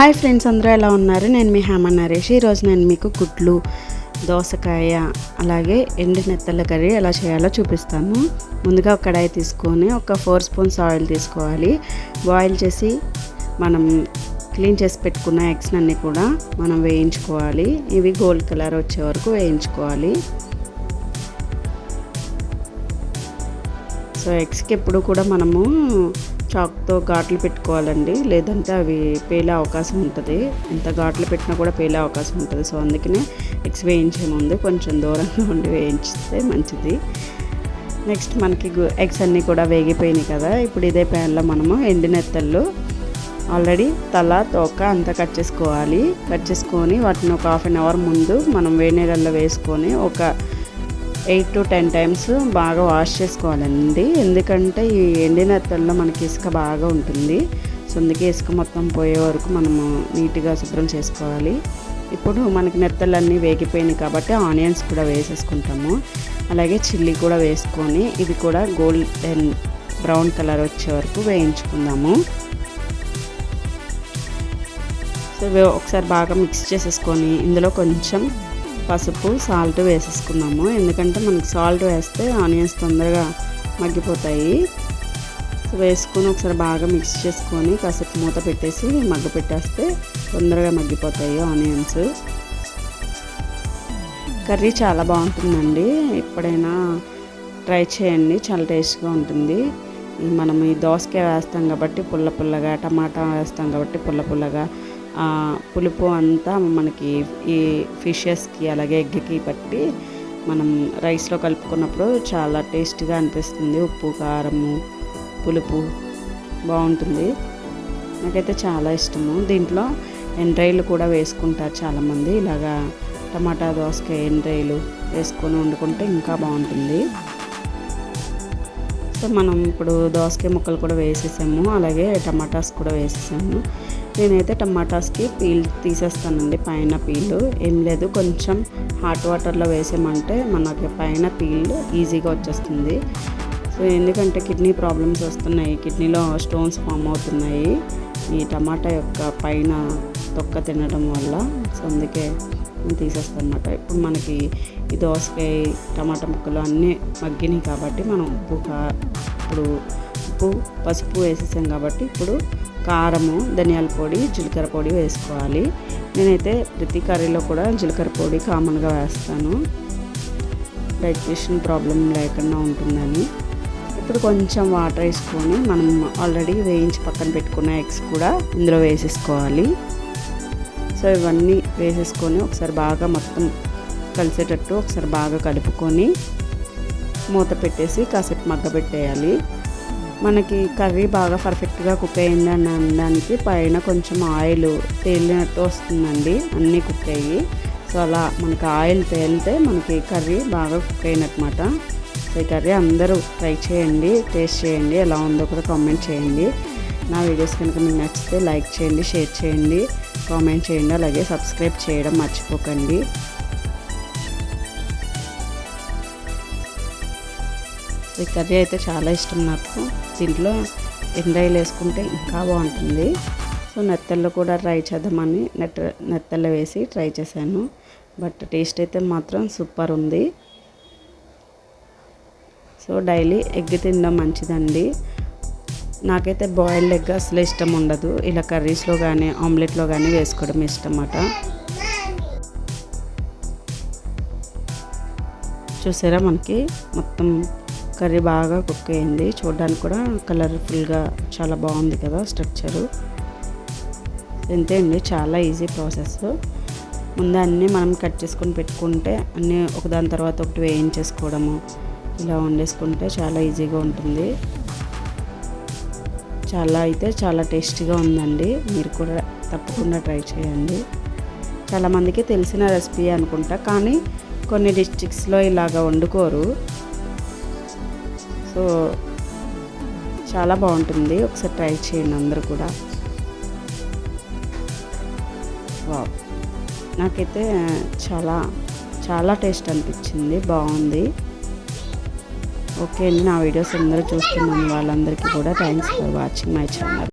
Hi friends అందరూ ఎలా ఉన్నారు? నేను మీ హేమ నరేష్. ఈరోజు నేను మీకు గుడ్లు దోసకాయ అలాగే ఎండు నెత్తల కర్రీ ఎలా చేయాలో చూపిస్తాను. ముందుగా ఒక కడాయి తీసుకొని ఒక ఫోర్ స్పూన్స్ ఆయిల్ తీసుకోవాలి. బాయిల్ చేసి మనం క్లీన్ చేసి పెట్టుకున్న ఎగ్స్ అన్నీ కూడా మనం వేయించుకోవాలి. ఇవి గోల్డ్ కలర్ వచ్చే వరకు వేయించుకోవాలి. సో ఎగ్స్కి ఎప్పుడు కూడా మనము చాక్తో ఘాట్లు పెట్టుకోవాలండి. లేదంటే అవి పేలే అవకాశం ఉంటుంది. ఎంత ఘాట్లు పెట్టినా కూడా పేలే అవకాశం ఉంటుంది. సో అందుకనే ఎగ్స్ వేయించే ముందు కొంచెం దూరంగా ఉండి వేయించితే మంచిది. నెక్స్ట్ మనకి ఎగ్స్ అన్నీ కూడా వేగిపోయినాయి కదా. ఇప్పుడు ఇదే ప్యాన్లో మనము ఎండినెత్తళ్ళు ఆల్రెడీ తల తోక అంతా కట్ చేసుకోవాలి. కట్ చేసుకొని వాటిని ఒక హాఫ్ అన్ అవర్ ముందు మనం వేడి నీళ్ళల్లో వేసుకొని ఒక ఎయిట్ టు టెన్ టైమ్స్ బాగా వాష్ చేసుకోవాలండి. ఎందుకంటే ఈ ఎండిన ఎత్తల్లో మనకి ఇసుక బాగా ఉంటుంది. సో అందుకే ఇసుక మొత్తం పోయే వరకు మనము నీట్గా శుభ్రం చేసుకోవాలి. ఇప్పుడు మనకి నెత్తలన్నీ వేగిపోయినాయి కాబట్టి ఆనియన్స్ కూడా వేసేసుకుంటాము. అలాగే చిల్లీ కూడా వేసుకొని ఇది కూడా గోల్డెన్ బ్రౌన్ కలర్ వచ్చే వరకు వేయించుకుందాము. సో ఒకసారి బాగా మిక్స్ చేసేసుకొని ఇందులో కొంచెం పసుపు సాల్ట్ వేసేసుకున్నాము ఎందుకంటే మనకు సాల్ట్ వేస్తే ఆనియన్స్ తొందరగా మగ్గిపోతాయి. సో వేసుకొని ఒకసారి బాగా మిక్స్ చేసుకొని కాసేపు మూత పెట్టేసి మగ్గ పెట్టేస్తే తొందరగా మగ్గిపోతాయి ఆనియన్స్. కర్రీ చాలా బాగుంటుందండి. ఎప్పుడైనా ట్రై చేయండి. చాలా టేస్ట్గా ఉంటుంది. మనం ఈ దోసకాయ వేస్తాం కాబట్టి పుల్ల పుల్లగా టమాటా వేస్తాం కాబట్టి పుల్ల పుల్లగా పులుపు అంతా మనకి ఈ ఫిషెస్కి అలాగే ఎగ్కి పట్టి మనం రైస్లో కలుపుకున్నప్పుడు చాలా టేస్ట్గా అనిపిస్తుంది. ఉప్పు కారము పులుపు బాగుంటుంది. నాకైతే చాలా ఇష్టము. దీంట్లో ఎండ్రాయిలు కూడా వేసుకుంటారు చాలామంది. ఇలాగా టమాటా దోసకాయ ఎండ్రాయిలు వేసుకొని వండుకుంటే ఇంకా బాగుంటుంది. సో మనం ఇప్పుడు దోసకాయ ముక్కలు కూడా వేసేసాము. అలాగే టమాటాస్ కూడా వేసేసాము. నేనైతే టమాటాస్కి పీల్ తీసేస్తానండి పైన పీల్. ఏం లేదు కొంచెం హాట్ వాటర్లో వేసామంటే మనకి పైన పీల్ ఈజీగా వచ్చేస్తుంది. సో ఎందుకంటే కిడ్నీ ప్రాబ్లమ్స్ వస్తున్నాయి కిడ్నీలో స్టోన్స్ ఫామ్ అవుతున్నాయి. ఈ టమాటా యొక్క పైన తొక్క తినడం వల్ల సో అందుకే తీసేస్తాను అనమాట ఇప్పుడు మనకి ఈ దోసకాయ టమాటా ముక్కలు అన్నీ మగ్గినాయి కాబట్టి మనం ఉప్పు ఇప్పుడు ఉప్పు పసుపు వేసేసాం కాబట్టి ఇప్పుడు కారము ధనియాల పొడి జీలకర్ర పొడి వేసుకోవాలి. నేనైతే ప్రతి కర్రీలో కూడా జీలకర్ర పొడి కామన్గా వేస్తాను. డైజెషన్ ప్రాబ్లం లేకుండా ఉంటుందని. ఇప్పుడు కొంచెం వాటర్ వేసుకొని మనం ఆల్రెడీ వేయించి పక్కన పెట్టుకున్న ఎగ్స్ కూడా ఇందులో వేసేసుకోవాలి. సో ఇవన్నీ వేసేసుకొని ఒకసారి బాగా మొత్తం కలిసేటట్టు ఒకసారి బాగా కలుపుకొని మూత పెట్టేసి కాసేపు మగ్గ పెట్టేయాలి. మనకి కర్రీ బాగా పర్ఫెక్ట్గా కుక్ అయింది అని అనడానికి పైన కొంచెం ఆయిల్ తేలినట్టు వస్తుందండి. అన్నీ కుక్ అయ్యి. సో అలా మనకి ఆయిల్ తేలితే మనకి కర్రీ బాగా కుక్ అయినట్మాట. సో ఈ కర్రీ అందరూ ట్రై చేయండి టేస్ట్ చేయండి ఎలా ఉందో కూడా కామెంట్ చేయండి. నా వీడియోస్ కనుక మీకు నచ్చితే లైక్ చేయండి షేర్ చేయండి. కామెంట్ చేయండి. అలాగే సబ్స్క్రైబ్ చేయడం మర్చిపోకండి. ఈ కర్రీ అయితే చాలా ఇష్టం నాకు. దీంట్లో ఎండ్రాయిలు వేసుకుంటే ఇంకా బాగుంటుంది. సో నెత్తల్లో కూడా ట్రై చేద్దామని నెట్ నెత్తల్లో వేసి ట్రై చేశాను. బట్ టేస్ట్ అయితే మాత్రం సూపర్ ఉంది. సో డైలీ ఎగ్ తినడం మంచిదండి. నాకైతే బాయిల్డ్ ఎగ్ అసలు ఇష్టం ఉండదు. ఇలా కర్రీస్లో కానీ ఆమ్లెట్లో కానీ వేసుకోవడం ఇష్టం అన్నమాట చూసారా మనకి? మొత్తం కర్రీ బాగా కుక్ అయింది. చూడడానికి కూడా కలర్ఫుల్గా చాలా బాగుంది కదా స్ట్రక్చరు. అంతే అండి చాలా ఈజీ ప్రాసెస్. ముందు అన్నీ మనం కట్ చేసుకొని పెట్టుకుంటే అన్నీ ఒకదాని తర్వాత ఒకటి వేయించేసుకోవడము ఇలా వండేసుకుంటే చాలా ఈజీగా ఉంటుంది. చాలా అయితే చాలా టేస్టీగా ఉందండి. మీరు కూడా తప్పకుండా ట్రై చేయండి. చాలామందికి తెలిసిన రెసిపీ అనుకుంటా కానీ కొన్ని డిస్ట్రిక్ట్స్లో ఇలాగ వండుకోరు. సో చాలా బాగుంటుంది. ఒకసారి ట్రై చేయండి అందరూ కూడా. నాకైతే చాలా చాలా టేస్ట్ అనిపించింది. బాగుంది. ఓకే అండి. నా వీడియోస్ అందరూ చూస్తున్నాను వాళ్ళందరికీ కూడా thanks for watching my channel